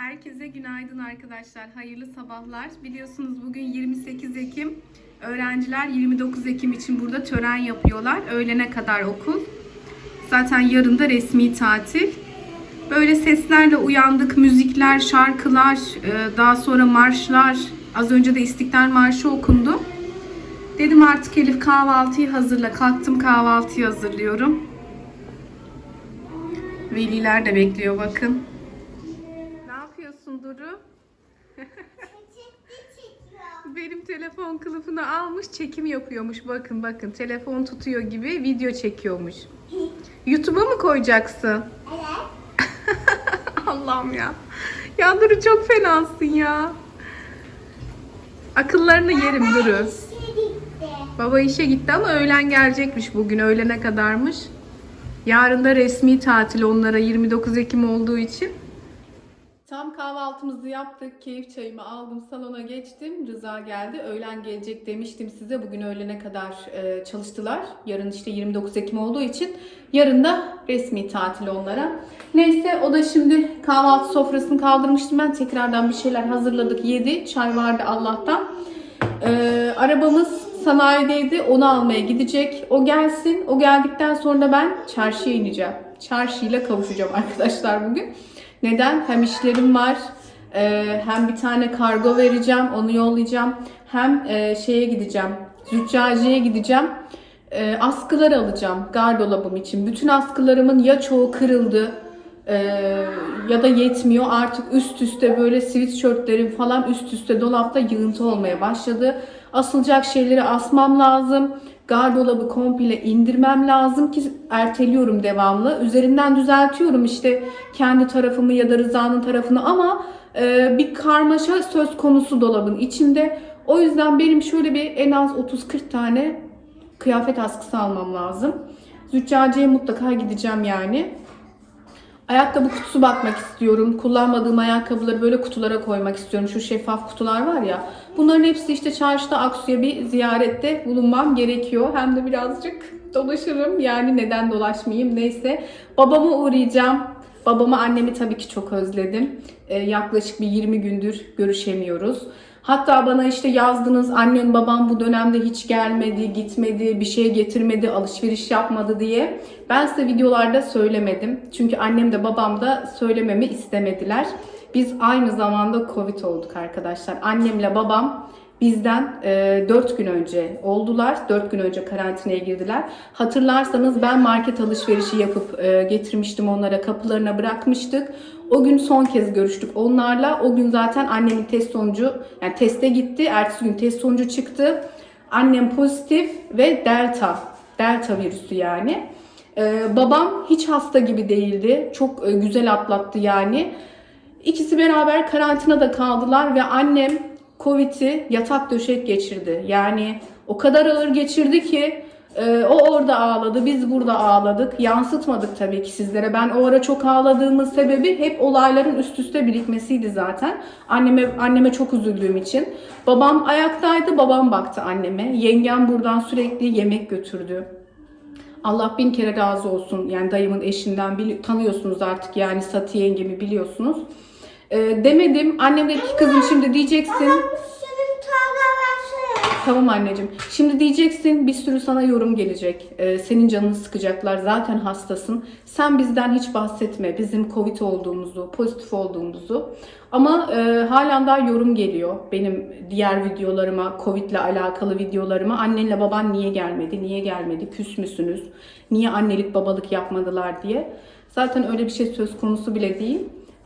Herkese günaydın arkadaşlar. Hayırlı sabahlar. Biliyorsunuz bugün 28 Ekim. Öğrenciler 29 Ekim için burada tören yapıyorlar. Öğlene kadar okul. Zaten yarın da resmi tatil. Böyle seslerle uyandık. Müzikler, şarkılar, e, daha sonra marşlar. Az önce de İstiklal Marşı okundu. Dedim artık Elif kahvaltıyı hazırla. Kalktım kahvaltıyı hazırlıyorum. Veliler de bekliyor bakın. Ne yapıyorsun Duru? Benim telefon kılıfını almış çekim yapıyormuş. Bakın bakın telefon tutuyor gibi video çekiyormuş. YouTube'a mı koyacaksın? Allah'ım ya. Ya Duru çok fenasın ya. Akıllarını yerim Duru. Baba işe gitti ama öğlen gelecekmiş bugün. Öğlene kadarmış. Yarın da resmi tatil onlara 29 Ekim olduğu için. Tam kahvaltımızı yaptık. Keyif çayımı aldım. Salona geçtim. Rıza geldi. Öğlen gelecek demiştim size. Bugün öğlene kadar e, çalıştılar. Yarın işte 29 Ekim olduğu için. Yarın da resmi tatil onlara. Neyse o da şimdi kahvaltı sofrasını kaldırmıştım ben. Tekrardan bir şeyler hazırladık. Yedi. Çay vardı Allah'tan. E, arabamız sanayideydi. Onu almaya gidecek. O gelsin. O geldikten sonra ben çarşıya ineceğim. Çarşıyla kavuşacağım arkadaşlar bugün. Neden? Hem işlerim var. e, hem bir tane kargo vereceğim. Onu yollayacağım. Hem e, şeye gideceğim. Züccaciye gideceğim. E, askılar alacağım gardolabım için. Bütün askılarımın ya çoğu kırıldı e, ya da yetmiyor. Artık üst üste böyle sweatshirtlerim falan üst üste dolapta yığıntı olmaya başladı. Asılacak şeyleri asmam lazım. Gardolabı komple indirmem lazım ki erteliyorum devamlı. Üzerinden düzeltiyorum işte kendi tarafımı ya da Rıza'nın tarafını ama e, bir karmaşa söz konusu dolabın içinde. O yüzden benim şöyle bir en az 30-40 tane kıyafet askısı almam lazım. Züccaciye mutlaka gideceğim yani. Ayakkabı kutusu bakmak istiyorum. Kullanmadığım ayakkabıları böyle kutulara koymak istiyorum. Şu şeffaf kutular var ya. Bunların hepsi işte çarşıda Aksu'ya bir ziyarette bulunmam gerekiyor. Hem de birazcık dolaşırım. Yani neden dolaşmayayım neyse. Babama uğrayacağım. Babamı annemi tabii ki çok özledim. Ee, yaklaşık bir 20 gündür görüşemiyoruz. Hatta bana işte yazdınız annem babam bu dönemde hiç gelmedi, gitmedi, bir şey getirmedi, alışveriş yapmadı diye. Ben size videolarda söylemedim. Çünkü annem de babam da söylememi istemediler. Biz aynı zamanda Covid olduk arkadaşlar. Annemle babam bizden e, 4 gün önce oldular. 4 gün önce karantinaya girdiler. Hatırlarsanız ben market alışverişi yapıp e, getirmiştim onlara kapılarına bırakmıştık. O gün son kez görüştük onlarla. O gün zaten annemin test sonucu yani teste gitti. Ertesi gün test sonucu çıktı. Annem pozitif ve delta. Delta virüsü yani. Ee, babam hiç hasta gibi değildi. Çok e, güzel atlattı yani. İkisi beraber karantinada kaldılar ve annem Covid'i yatak döşek geçirdi. Yani o kadar ağır geçirdi ki e, o orada ağladı, biz burada ağladık. Yansıtmadık tabii ki sizlere. Ben o ara çok ağladığımın sebebi hep olayların üst üste birikmesiydi zaten. Anneme anneme çok üzüldüğüm için. Babam ayaktaydı, babam baktı anneme. Yengem buradan sürekli yemek götürdü. Allah bin kere razı olsun. Yani dayımın eşinden tanıyorsunuz artık yani Sati yengemi biliyorsunuz. E, demedim. Annem dedi ki kızım şimdi diyeceksin. Tamam anneciğim. Şimdi diyeceksin bir sürü sana yorum gelecek. Ee, senin canını sıkacaklar. Zaten hastasın. Sen bizden hiç bahsetme. Bizim Covid olduğumuzu, pozitif olduğumuzu. Ama e, halen daha yorum geliyor. Benim diğer videolarıma, Covid ile alakalı videolarıma. Annenle baban niye gelmedi? Niye gelmedi? Küs müsünüz? Niye annelik babalık yapmadılar diye. Zaten öyle bir şey söz konusu bile değil.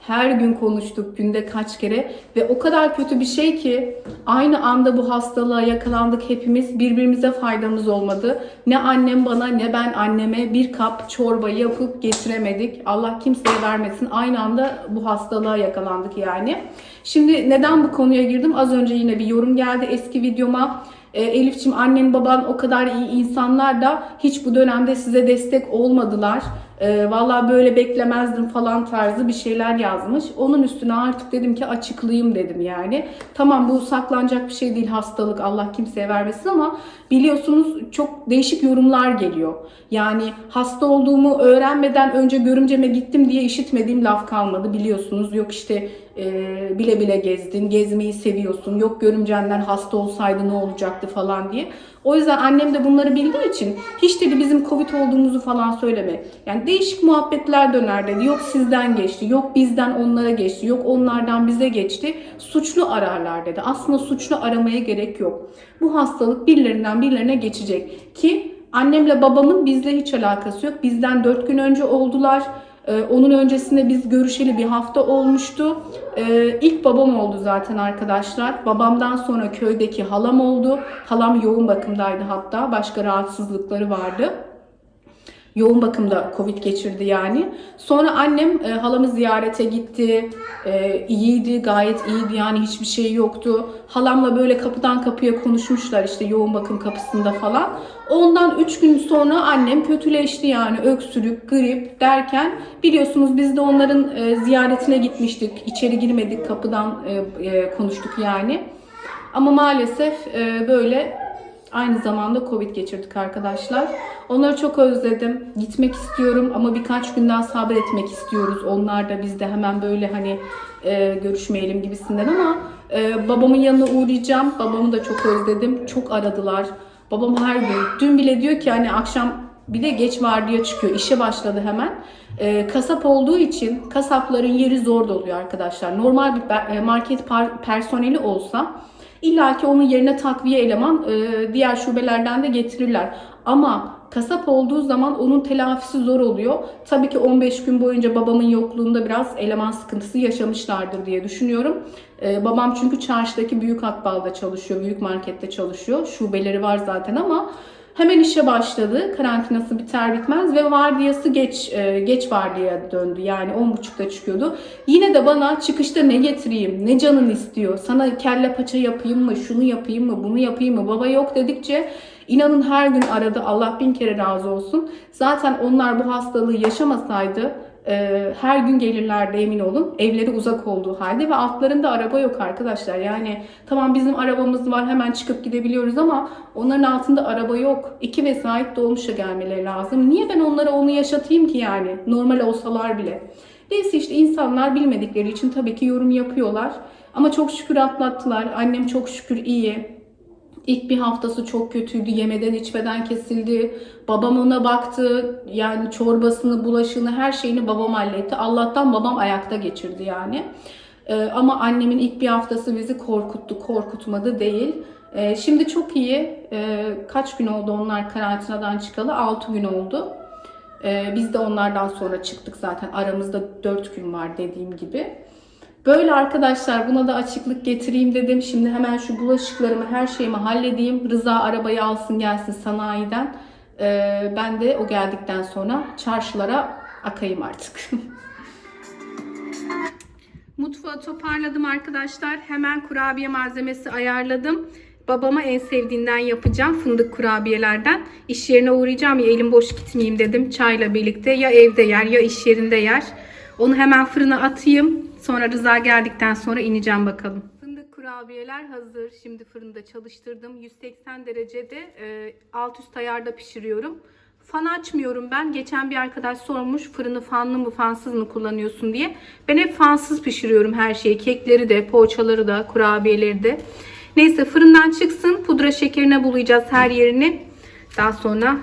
Her gün konuştuk günde kaç kere ve o kadar kötü bir şey ki aynı anda bu hastalığa yakalandık hepimiz birbirimize faydamız olmadı. Ne annem bana ne ben anneme bir kap çorba yapıp getiremedik. Allah kimseye vermesin. Aynı anda bu hastalığa yakalandık yani. Şimdi neden bu konuya girdim? Az önce yine bir yorum geldi eski videoma. E, Elifçim annen baban o kadar iyi insanlar da hiç bu dönemde size destek olmadılar. E, Valla böyle beklemezdim falan tarzı bir şeyler yazmış. Onun üstüne artık dedim ki açıklayayım dedim yani. Tamam bu saklanacak bir şey değil hastalık Allah kimseye vermesin ama biliyorsunuz çok değişik yorumlar geliyor. Yani hasta olduğumu öğrenmeden önce görümceme gittim diye işitmediğim laf kalmadı biliyorsunuz. Yok işte e, bile bile gezdin, gezmeyi seviyorsun. Yok görümcenden hasta olsaydı ne olacaktı falan diye. O yüzden annem de bunları bildiği için hiç dedi bizim Covid olduğumuzu falan söyleme. Yani değişik muhabbetler döner dedi. Yok sizden geçti, yok bizden onlara geçti, yok onlardan bize geçti. Suçlu ararlar dedi. Aslında suçlu aramaya gerek yok. Bu hastalık birilerinden birilerine geçecek. Ki annemle babamın bizle hiç alakası yok. Bizden 4 gün önce oldular. Ee, onun öncesinde biz görüşeli bir hafta olmuştu. Ee, ilk babam oldu zaten arkadaşlar. Babamdan sonra köydeki halam oldu. Halam yoğun bakımdaydı hatta. Başka rahatsızlıkları vardı. Yoğun bakımda Covid geçirdi yani. Sonra annem e, halamı ziyarete gitti. E, iyiydi, gayet iyiydi yani hiçbir şey yoktu. Halamla böyle kapıdan kapıya konuşmuşlar işte yoğun bakım kapısında falan. Ondan 3 gün sonra annem kötüleşti yani öksürük, grip derken biliyorsunuz biz de onların e, ziyaretine gitmiştik. İçeri girmedik kapıdan e, e, konuştuk yani. Ama maalesef e, böyle Aynı zamanda Covid geçirdik arkadaşlar. Onları çok özledim. Gitmek istiyorum ama birkaç günden sabretmek istiyoruz. Onlar da biz de hemen böyle hani e, görüşmeyelim gibisinden ama e, babamın yanına uğrayacağım. Babamı da çok özledim. Çok aradılar. Babam her gün. Dün bile diyor ki hani akşam bir de geç vardiya çıkıyor. İşe başladı hemen. E, kasap olduğu için kasapların yeri zor doluyor arkadaşlar. Normal bir e, market personeli olsa İlla ki onun yerine takviye eleman e, diğer şubelerden de getirirler. Ama kasap olduğu zaman onun telafisi zor oluyor. Tabii ki 15 gün boyunca babamın yokluğunda biraz eleman sıkıntısı yaşamışlardır diye düşünüyorum. E, babam çünkü çarşıdaki büyük akbalda çalışıyor, büyük markette çalışıyor. Şubeleri var zaten ama Hemen işe başladı. Karantinası biter bitmez ve vardiyası geç e, geç vardiya döndü. Yani 10.30'da çıkıyordu. Yine de bana çıkışta ne getireyim, ne canın istiyor, sana kelle paça yapayım mı, şunu yapayım mı, bunu yapayım mı, baba yok dedikçe inanın her gün aradı. Allah bin kere razı olsun. Zaten onlar bu hastalığı yaşamasaydı e, her gün gelirlerdi emin olun. Evleri uzak olduğu halde ve altlarında araba yok arkadaşlar. Yani tamam bizim arabamız var hemen çıkıp gidebiliyoruz ama onların altında araba yok. İki vesait dolmuşa gelmeleri lazım. Niye ben onlara onu yaşatayım ki yani? Normal olsalar bile. Neyse işte insanlar bilmedikleri için tabii ki yorum yapıyorlar. Ama çok şükür atlattılar. Annem çok şükür iyi. İlk bir haftası çok kötüydü. Yemeden içmeden kesildi. Babam ona baktı. Yani çorbasını, bulaşığını, her şeyini babam halletti. Allah'tan babam ayakta geçirdi yani. Ee, ama annemin ilk bir haftası bizi korkuttu. Korkutmadı değil. Ee, şimdi çok iyi. Ee, kaç gün oldu onlar karantinadan çıkalı? 6 gün oldu. Ee, biz de onlardan sonra çıktık zaten. Aramızda 4 gün var dediğim gibi. Böyle arkadaşlar buna da açıklık getireyim dedim. Şimdi hemen şu bulaşıklarımı her şeyimi halledeyim. Rıza arabayı alsın gelsin sanayiden. Ee, ben de o geldikten sonra çarşılara akayım artık. Mutfağı toparladım arkadaşlar. Hemen kurabiye malzemesi ayarladım. Babama en sevdiğinden yapacağım. Fındık kurabiyelerden. İş yerine uğrayacağım ya elim boş gitmeyeyim dedim. Çayla birlikte ya evde yer ya iş yerinde yer. Onu hemen fırına atayım. Sonra Rıza geldikten sonra ineceğim bakalım. Fındık kurabiyeler hazır. Şimdi fırında çalıştırdım. 180 derecede e, alt üst ayarda pişiriyorum. Fan açmıyorum ben. Geçen bir arkadaş sormuş fırını fanlı mı fansız mı kullanıyorsun diye. Ben hep fansız pişiriyorum her şeyi. Kekleri de, poğaçaları da, kurabiyeleri de. Neyse fırından çıksın. Pudra şekerine bulayacağız her yerini. Daha sonra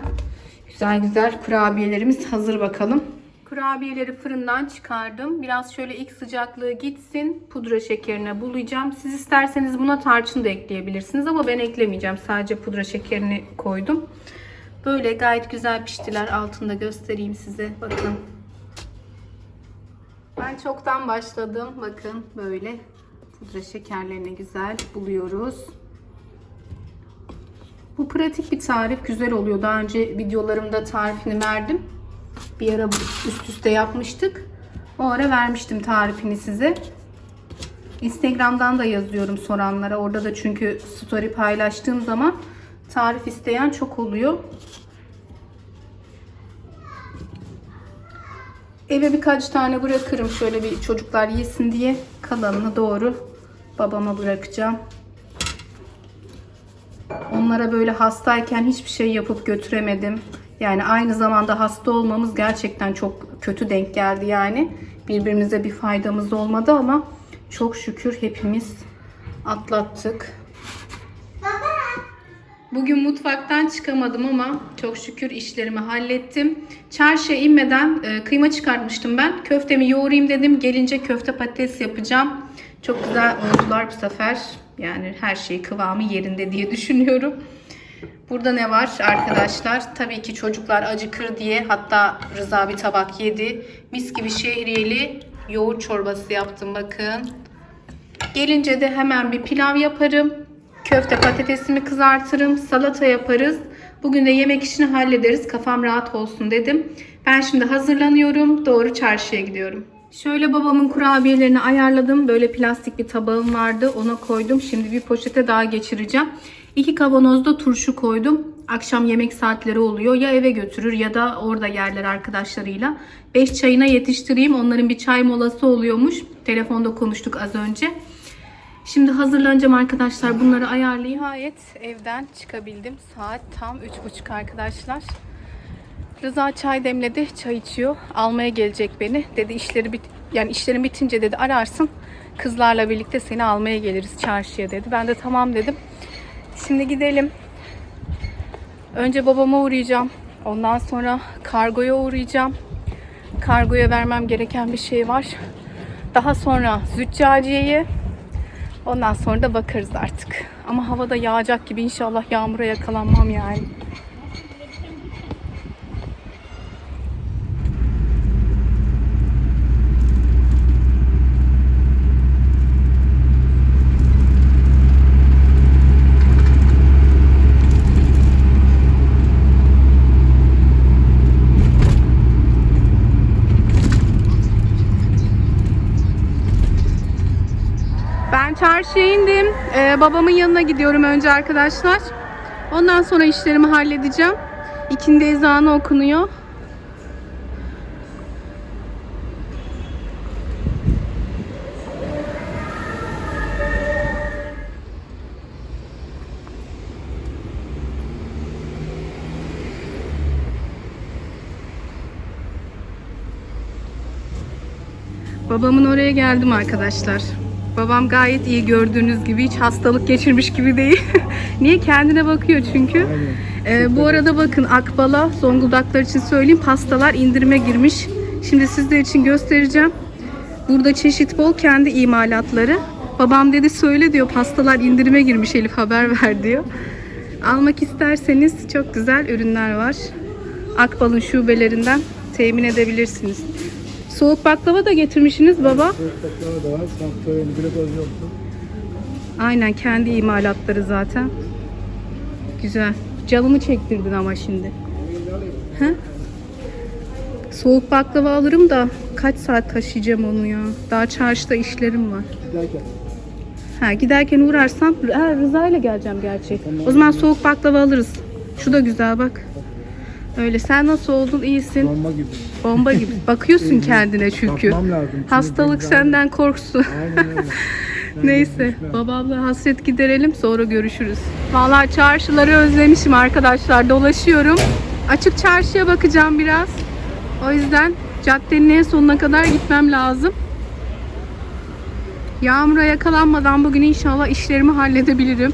güzel güzel kurabiyelerimiz hazır bakalım. Kurabiyeleri fırından çıkardım. Biraz şöyle ilk sıcaklığı gitsin. Pudra şekerine bulayacağım. Siz isterseniz buna tarçın da ekleyebilirsiniz ama ben eklemeyeceğim. Sadece pudra şekerini koydum. Böyle gayet güzel piştiler. Altında göstereyim size. Bakın. Ben çoktan başladım. Bakın böyle pudra şekerlerini güzel buluyoruz. Bu pratik bir tarif. Güzel oluyor. Daha önce videolarımda tarifini verdim. Bir ara üst üste yapmıştık. O ara vermiştim tarifini size. Instagram'dan da yazıyorum soranlara. Orada da çünkü story paylaştığım zaman tarif isteyen çok oluyor. Eve birkaç tane bırakırım şöyle bir çocuklar yesin diye. Kalanını doğru babama bırakacağım. Onlara böyle hastayken hiçbir şey yapıp götüremedim. Yani aynı zamanda hasta olmamız gerçekten çok kötü denk geldi yani. Birbirimize bir faydamız olmadı ama çok şükür hepimiz atlattık. Bugün mutfaktan çıkamadım ama çok şükür işlerimi hallettim. Çarşıya inmeden e, kıyma çıkartmıştım ben. Köftemi yoğurayım dedim. Gelince köfte patates yapacağım. Çok güzel oldular bu sefer. Yani her şey kıvamı yerinde diye düşünüyorum. Burada ne var arkadaşlar? Tabii ki çocuklar acıkır diye hatta Rıza bir tabak yedi. Mis gibi şehriyeli yoğurt çorbası yaptım bakın. Gelince de hemen bir pilav yaparım. Köfte patatesimi kızartırım. Salata yaparız. Bugün de yemek işini hallederiz. Kafam rahat olsun dedim. Ben şimdi hazırlanıyorum. Doğru çarşıya gidiyorum. Şöyle babamın kurabiyelerini ayarladım. Böyle plastik bir tabağım vardı. Ona koydum. Şimdi bir poşete daha geçireceğim. İki kavanozda turşu koydum. Akşam yemek saatleri oluyor. Ya eve götürür ya da orada yerler arkadaşlarıyla. 5 çayına yetiştireyim. Onların bir çay molası oluyormuş. Telefonda konuştuk az önce. Şimdi hazırlanacağım arkadaşlar. Bunları ayarlayayım. Nihayet evden çıkabildim. Saat tam 3.30 arkadaşlar. Rıza çay demledi. Çay içiyor. Almaya gelecek beni. Dedi işleri bit yani işlerin bitince dedi ararsın. Kızlarla birlikte seni almaya geliriz çarşıya dedi. Ben de tamam dedim. Şimdi gidelim. Önce babama uğrayacağım. Ondan sonra kargoya uğrayacağım. Kargoya vermem gereken bir şey var. Daha sonra Züccaciye'ye Ondan sonra da bakarız artık. Ama havada yağacak gibi inşallah yağmura yakalanmam yani. Ben çarşıya indim. Ee, babamın yanına gidiyorum önce arkadaşlar. Ondan sonra işlerimi halledeceğim. İkindi ezanı okunuyor. Babamın oraya geldim arkadaşlar. Babam gayet iyi gördüğünüz gibi hiç hastalık geçirmiş gibi değil. Niye kendine bakıyor çünkü. Ee, bu arada bakın Akbal'a Zonguldaklar için söyleyeyim pastalar indirime girmiş. Şimdi sizler için göstereceğim. Burada çeşit bol kendi imalatları. Babam dedi söyle diyor pastalar indirime girmiş Elif haber ver diyor. Almak isterseniz çok güzel ürünler var. Akbal'ın şubelerinden temin edebilirsiniz. Soğuk baklava da getirmişsiniz baba. Soğuk da var. Sanktörün glikoz yoktu. Aynen kendi imalatları zaten. Güzel. Canımı çektirdin ama şimdi. He? Soğuk baklava alırım da kaç saat taşıyacağım onu ya. Daha çarşıda işlerim var. Giderken. Ha giderken uğrarsam ha, Rıza ile geleceğim gerçi. O zaman soğuk baklava alırız. Şu da güzel bak. Öyle sen nasıl oldun? İyisin. Bomba gibi. Bomba gibi. Bakıyorsun kendine çünkü. Bakmam lazım. Çünkü Hastalık ben- senden korksun. Aynen öyle. Ben Neyse gitmem. babamla hasret giderelim sonra görüşürüz. Vallahi çarşıları özlemişim arkadaşlar dolaşıyorum. Açık çarşıya bakacağım biraz. O yüzden caddenin en sonuna kadar gitmem lazım. Yağmura yakalanmadan bugün inşallah işlerimi halledebilirim.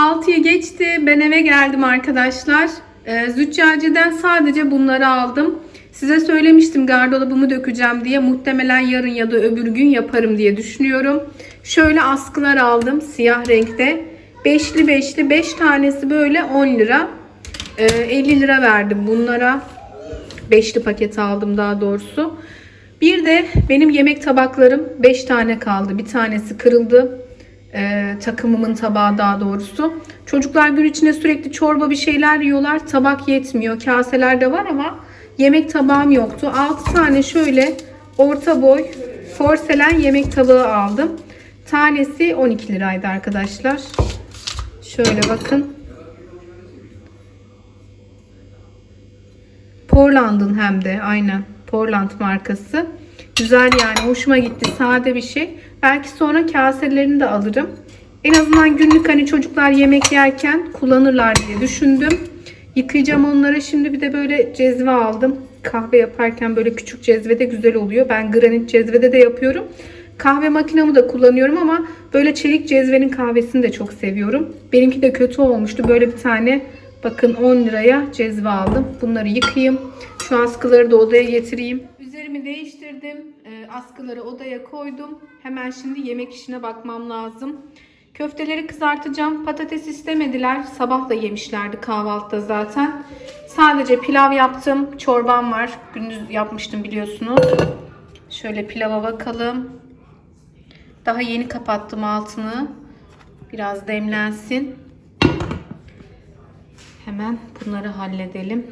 6'yı geçti. Ben eve geldim arkadaşlar. Ee, Züccaciye'den sadece bunları aldım. Size söylemiştim gardırobamı dökeceğim diye. Muhtemelen yarın ya da öbür gün yaparım diye düşünüyorum. Şöyle askılar aldım siyah renkte. Beşli beşli 5 tanesi böyle 10 lira. Ee, 50 lira verdim bunlara. Beşli paket aldım daha doğrusu. Bir de benim yemek tabaklarım 5 tane kaldı. Bir tanesi kırıldı. Ee, takımımın tabağı daha doğrusu. Çocuklar gün içinde sürekli çorba bir şeyler yiyorlar. Tabak yetmiyor. Kaseler de var ama yemek tabağım yoktu. 6 tane şöyle orta boy porselen yemek tabağı aldım. Tanesi 12 liraydı arkadaşlar. Şöyle bakın. Portland'ın hem de aynen. Portland markası. Güzel yani hoşuma gitti. Sade bir şey. Belki sonra kaselerini de alırım. En azından günlük hani çocuklar yemek yerken kullanırlar diye düşündüm. Yıkayacağım onları. Şimdi bir de böyle cezve aldım. Kahve yaparken böyle küçük cezvede güzel oluyor. Ben granit cezvede de yapıyorum. Kahve makinamı da kullanıyorum ama böyle çelik cezvenin kahvesini de çok seviyorum. Benimki de kötü olmuştu. Böyle bir tane bakın 10 liraya cezve aldım. Bunları yıkayayım. Şu askıları da odaya getireyim. Üzerimi değiştirdim. Ee, askıları odaya koydum. Hemen şimdi yemek işine bakmam lazım. Köfteleri kızartacağım. Patates istemediler. Sabah da yemişlerdi kahvaltıda zaten. Sadece pilav yaptım. Çorbam var. Gündüz yapmıştım biliyorsunuz. Şöyle pilava bakalım. Daha yeni kapattım altını. Biraz demlensin. Hemen bunları halledelim.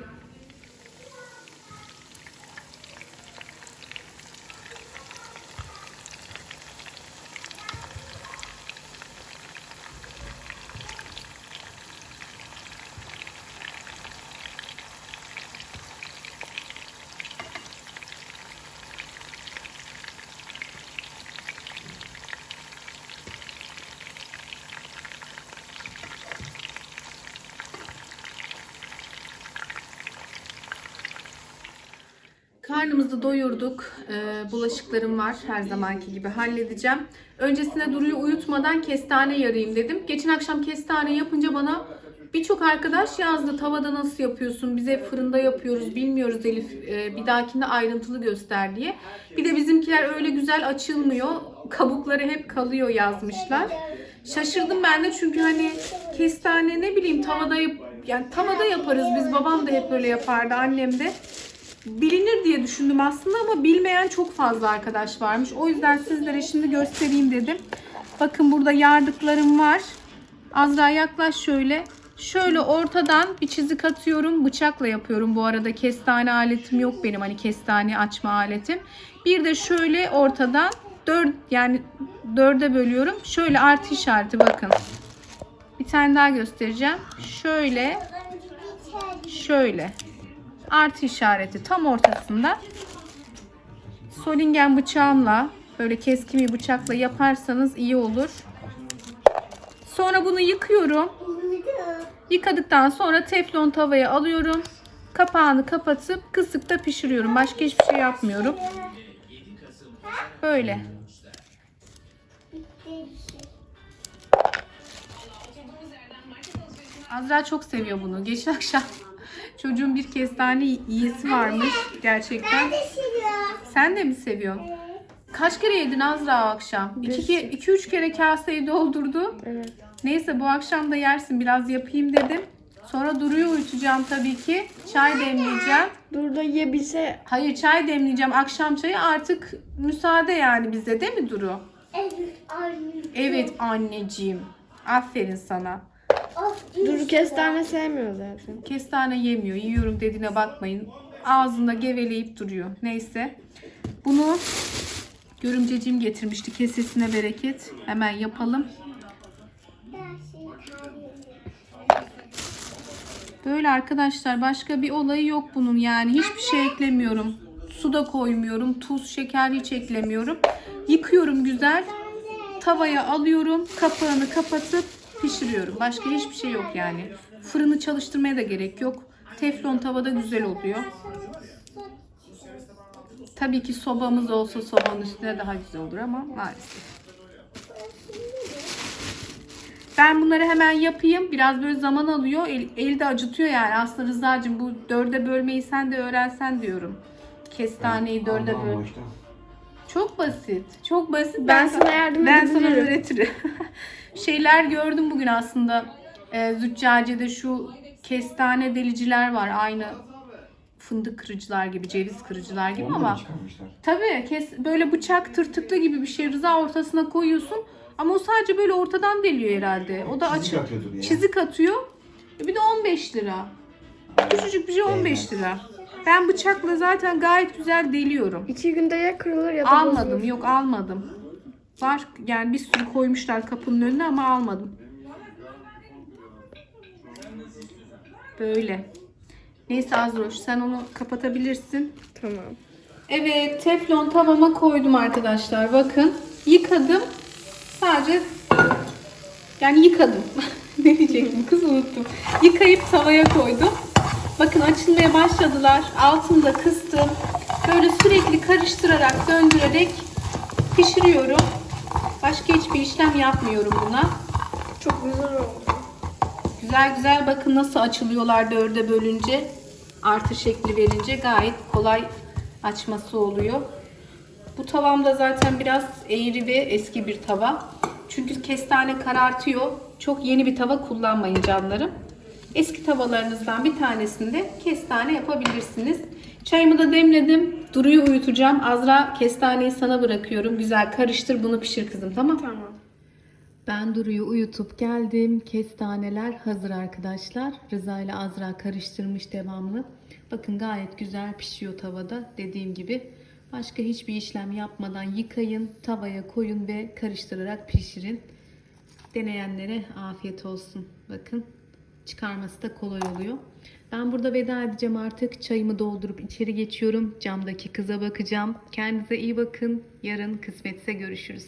Karnımızı doyurduk. Ee, bulaşıklarım var. Her zamanki gibi halledeceğim. Öncesinde Duru'yu uyutmadan kestane yarayayım dedim. Geçen akşam kestane yapınca bana birçok arkadaş yazdı. Tavada nasıl yapıyorsun? Bize fırında yapıyoruz. Bilmiyoruz Elif. Ee, bir dahakinde ayrıntılı göster diye. Bir de bizimkiler öyle güzel açılmıyor. Kabukları hep kalıyor yazmışlar. Şaşırdım ben de çünkü hani kestane ne bileyim tavada yap yani tavada yaparız biz babam da hep böyle yapardı annem de. Bilinir diye düşündüm aslında ama bilmeyen çok fazla arkadaş varmış. O yüzden sizlere şimdi göstereyim dedim. Bakın burada yardıklarım var. Azra yaklaş şöyle. Şöyle ortadan bir çizik atıyorum. Bıçakla yapıyorum. Bu arada kestane aletim yok benim. Hani kestane açma aletim. Bir de şöyle ortadan dört yani dörde bölüyorum. Şöyle artı işareti bakın. Bir tane daha göstereceğim. Şöyle şöyle artı işareti tam ortasında. Solingen bıçağımla böyle keskin bir bıçakla yaparsanız iyi olur. Sonra bunu yıkıyorum. Yıkadıktan sonra teflon tavaya alıyorum. Kapağını kapatıp kısıkta pişiriyorum. Başka hiçbir şey yapmıyorum. Böyle. Azra çok seviyor bunu. Geçen akşam çocuğun bir kestane yiyesi varmış gerçekten. Sen de mi seviyorsun? Kaç kere yedin Azra o akşam? 2-3 kere kaseyi doldurdu. Evet. Neyse bu akşam da yersin biraz yapayım dedim. Sonra Duru'yu uyutacağım tabii ki. Çay demleyeceğim. Dur da yiyebilse Hayır çay demleyeceğim. Akşam çayı artık müsaade yani bize değil mi Duru? Evet anne. Evet anneciğim. Aferin sana. Of, Dur kestane sevmiyor zaten. Kestane yemiyor. Yiyorum dediğine bakmayın. Ağzında geveleyip duruyor. Neyse. Bunu görümceciğim getirmişti. Kesesine bereket. Hemen yapalım. Böyle arkadaşlar başka bir olayı yok bunun yani hiçbir şey eklemiyorum. Su da koymuyorum. Tuz, şeker hiç eklemiyorum. Yıkıyorum güzel. Tavaya alıyorum. Kapağını kapatıp pişiriyorum. Başka hiçbir şey yok yani. Fırını çalıştırmaya da gerek yok. Teflon tavada güzel oluyor. Tabii ki sobamız olsa sobanın üstüne daha güzel olur ama maalesef. Ben bunları hemen yapayım. Biraz böyle zaman alıyor. El, elde acıtıyor yani. Aslında Rıza'cığım bu dörde bölmeyi sen de öğrensen diyorum. Kestaneyi dörde Allah böl. Çok basit. Çok basit. Ben sana yardım Ben sana edebilirim. öğretirim. Şeyler gördüm bugün aslında. Ee, Züccaciye'de şu kestane deliciler var. Aynı fındık kırıcılar gibi, ceviz kırıcılar gibi Onu ama. Tabii kes böyle bıçak tırtıklı gibi bir şey rıza ortasına koyuyorsun. Ama o sadece böyle ortadan deliyor herhalde. O da Çizik açık. atıyordur ya. Çizik atıyor. Bir de 15 lira. Küçücük bir şey 15 lira. Ben bıçakla zaten gayet güzel deliyorum. İki günde ya kırılır ya da Almadım. bozulur. Yok almadım. Var yani bir sürü koymuşlar kapının önüne ama almadım. Böyle. Neyse Azroş sen onu kapatabilirsin. Tamam. Evet teflon tavama koydum arkadaşlar. Bakın yıkadım. Sadece yani yıkadım. ne diyecektim kız unuttum. Yıkayıp tavaya koydum. Bakın açılmaya başladılar. Altını da kıstım. Böyle sürekli karıştırarak döndürerek pişiriyorum. Başka hiçbir işlem yapmıyorum buna. Çok güzel oldu. Güzel güzel bakın nasıl açılıyorlar dörde bölünce. Artı şekli verince gayet kolay açması oluyor. Bu tavam da zaten biraz eğri ve eski bir tava. Çünkü kestane karartıyor. Çok yeni bir tava kullanmayın canlarım. Eski tavalarınızdan bir tanesinde kestane yapabilirsiniz. Çayımı da demledim. Duru'yu uyutacağım. Azra kestaneyi sana bırakıyorum. Güzel karıştır bunu pişir kızım tamam Tamam. ben Duru'yu uyutup geldim. Kestaneler hazır arkadaşlar. Rıza ile Azra karıştırmış devamlı. Bakın gayet güzel pişiyor tavada. Dediğim gibi başka hiçbir işlem yapmadan yıkayın, tavaya koyun ve karıştırarak pişirin. Deneyenlere afiyet olsun. Bakın çıkarması da kolay oluyor. Ben burada veda edeceğim artık. Çayımı doldurup içeri geçiyorum. Camdaki kıza bakacağım. Kendinize iyi bakın. Yarın kısmetse görüşürüz.